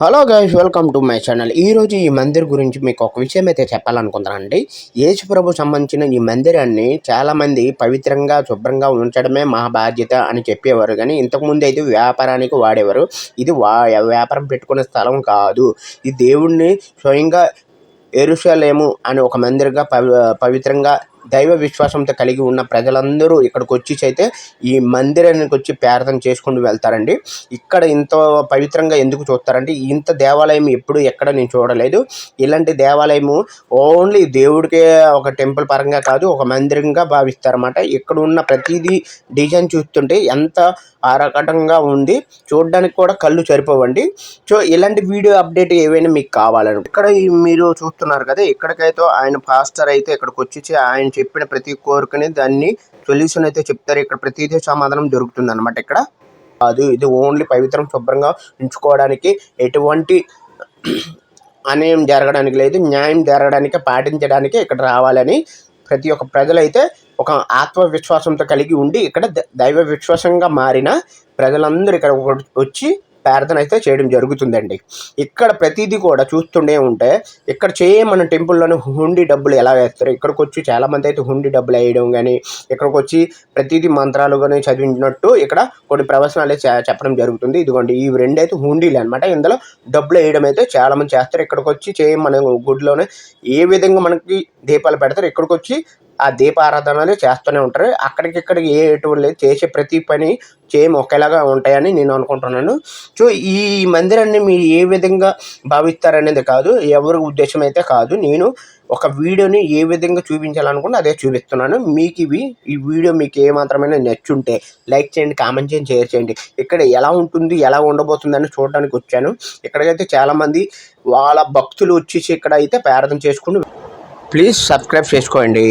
Hello guys welcome to my channel ఈ రోజు ఈ మందిర్ గురించి మీకు ఒక విషయం అయితే చెప్పాలనుకుంటున్నానండి. యేసు ప్రభు సంబంధించిన ఈ మందిరాన్ని చాలామంది పవిత్రంగా శుభ్రంగా ఉంచడమే మా బాధ్యత అని చెప్పేవారు. కానీ ఇంతకుముందు అయితే వ్యాపారానికి వాడేవారు. ఇది వా వ్యాపారం పెట్టుకునే స్థలం కాదు. ఈ దేవుణ్ణి స్వయంగా ఎరుషలేము అని ఒక మందిరంగా పవి పవిత్రంగా దైవ విశ్వాసంతో కలిగి ఉన్న ప్రజలందరూ ఇక్కడికి వచ్చి అయితే ఈ మందిరానికి వచ్చి ప్రార్థన చేసుకుంటూ వెళ్తారండి. ఇక్కడ ఇంత పవిత్రంగా ఎందుకు చూస్తారంటే ఇంత దేవాలయం ఎప్పుడు ఎక్కడ నేను చూడలేదు. ఇలాంటి దేవాలయము ఓన్లీ దేవుడికే ఒక టెంపుల్ పరంగా కాదు ఒక మందిరంగా భావిస్తారన్నమాట. ఇక్కడ ఉన్న ప్రతిదీ డిజైన్ చూస్తుంటే ఎంత ఆరకటంగా ఉంది. చూడడానికి కూడా కళ్ళు సరిపోవండి. సో ఇలాంటి వీడియో అప్డేట్ ఏవైనా మీకు కావాలని ఇక్కడ మీరు చూస్తున్నారు కదా ఇక్కడికైతే ఆయన పాస్టర్ అయితే ఇక్కడికి వచ్చి ఆయన చెప్పిన ప్రతి కోరికని దాన్ని సొల్యూషన్ అయితే చెప్తారు. ఇక్కడ ప్రతిదీ సమాధానం దొరుకుతుంది అనమాట ఇక్కడ. అది ఇది ఓన్లీ పవిత్రం శుభ్రంగా ఉంచుకోవడానికి ఎటువంటి అన్యాయం జరగడానికి లేదు. న్యాయం జరగడానికి పాటించడానికి ఇక్కడ రావాలని ప్రతి ఒక్క ప్రజలైతే ఒక ఆత్మవిశ్వాసంతో కలిగి ఉండి ఇక్కడ ద- దైవ విశ్వాసంగా మారిన ప్రజలందరూ ఇక్కడ వచ్చి ప్రార్థన అయితే చేయడం జరుగుతుందండి. ఇక్కడ ప్రతిదీ కూడా చూస్తుండే ఉంటే ఇక్కడ చేయమన్న టెంపుల్లోనే హుండీ డబ్బులు ఎలా వేస్తారు? ఇక్కడికి వచ్చి చాలామంది అయితే హుండీ డబ్బులు వేయడం కానీ ఇక్కడికి వచ్చి ప్రతిదీ మంత్రాలు కానీ చదివించినట్టు ఇక్కడ కొన్ని ప్రవచనాలు చెప్పడం జరుగుతుంది. ఇదిగోండి ఈ రెండు అయితే హుండీలు అనమాట ఇందులో డబ్బులు వేయడం అయితే చాలామంది చేస్తారు. ఇక్కడికి వచ్చి చేయమని గుడిలోనే ఏ విధంగా మనకి దీపాలు పెడతారు ఇక్కడికి వచ్చి ఆ దీపారాధనలు చేస్తూనే ఉంటారు. అక్కడికిక్కడికి ఏ ఎటువంటి లేదు. చేసే ప్రతి పని సేమ్ ఒకేలాగా ఉంటాయని నేను అనుకుంటున్నాను. సో ఈ మందిరాన్ని మీరు ఏ విధంగా భావిస్తారనేది కాదు. ఎవరి ఉద్దేశం అయితే కాదు. నేను ఒక వీడియోని ఏ విధంగా చూపించాలనుకుంటే అదే చూపిస్తున్నాను. మీకు ఇవి ఈ వీడియో మీకు ఏ నచ్చుంటే లైక్ చేయండి కామెంట్ చేయండి షేర్ చేయండి. ఇక్కడ ఎలా ఉంటుంది ఎలా ఉండబోతుందని చూడడానికి వచ్చాను. ఇక్కడికైతే చాలామంది వాళ్ళ భక్తులు వచ్చేసి ఇక్కడ అయితే ప్రార్థన చేసుకుని ప్లీజ్ సబ్స్క్రైబ్ చేసుకోండి.